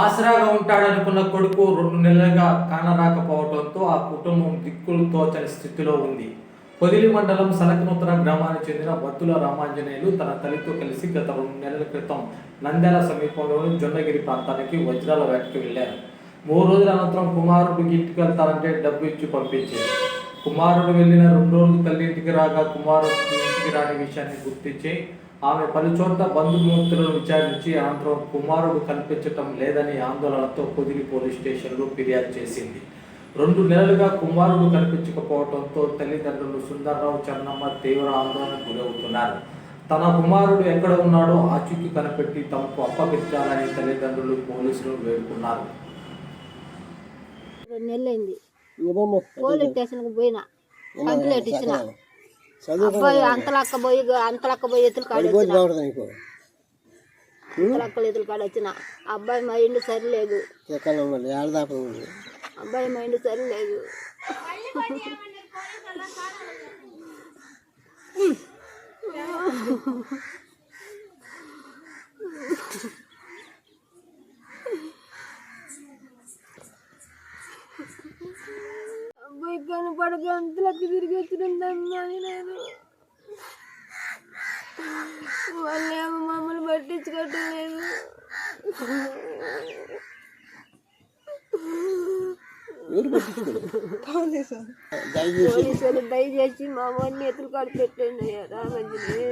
ఆసరాగా ఉంటాడనుకున్న కొడుకు రెండు నెలలుగా కానరాకపోవడంతో ఆ కుటుంబం దిక్కులు తోచని స్థితిలో ఉంది. పొదిలి మండలం సలకనూతన గ్రామానికి చెందిన వత్తుల రామాంజనేయులు తన తల్లితో కలిసి గత రెండు నెలల క్రితం నంద్యాల సమీపంలోని జొన్నగిరి ప్రాంతానికి వజ్రాల వేటకి వెళ్ళారు. మూడు రోజుల అనంతరం కుమారుడు ఇంటికి వెళ్తారంటే డబ్బు ఇచ్చి పంపించారు. కుమారుడు వెళ్ళిన రెండు రోజులు తల్లి ఇంటికి రాగా కుమారుడు ఇంటికి రాని విషయాన్ని గుర్తించి ఆమె పలు చోట్ల బంధుమిత్రులను విచారించి అనంతరం కుమారుడు కనిపించటం లేదని ఆందోళనతో పొదిలి పోలీస్ స్టేషన్లో ఫిర్యాదు చేసింది. రెండు నెలలుగా కుమారుడు కనిపించకపోవడంతో తల్లిదండ్రులు సుందర్రావు చెన్నమ్మ తీవ్ర ఆందోళనకు గురవుతున్నారు. తన కుమారుడు ఎక్కడ ఉన్నాడో ఆచూకీ కనిపెట్టి తమకు అప్పగించాలని తల్లిదండ్రులు పోలీసులు వేడుకున్నారు. రెండు నెలలైంది. ఇవ్వమ్మ పోలీస్ స్టేషన్కి పోయినా. కంప్లైంట్ ఇచ్చిన. అబ్బాయి అంతలక్క పోయి అంతలక్క పోయి ఎత్తులు కాడ వచ్చిన అంతలక్కలు ఎత్తులు కాడ వచ్చిన అబ్బాయి మైండ్ సరిలేదు. అబ్బాయి మైండ్ సరిలేదు. అబ్బాయి కనపడక అంతలక్క తిరిగి వచ్చిందమ్మా మమ్మల్ని పట్టించుకోవట్లేదు ఎవరు పట్టించుకోడు దయచేసి మా వాడిని ఎత్తులు కాడు పెట్టండి అయ్యా రామంజని.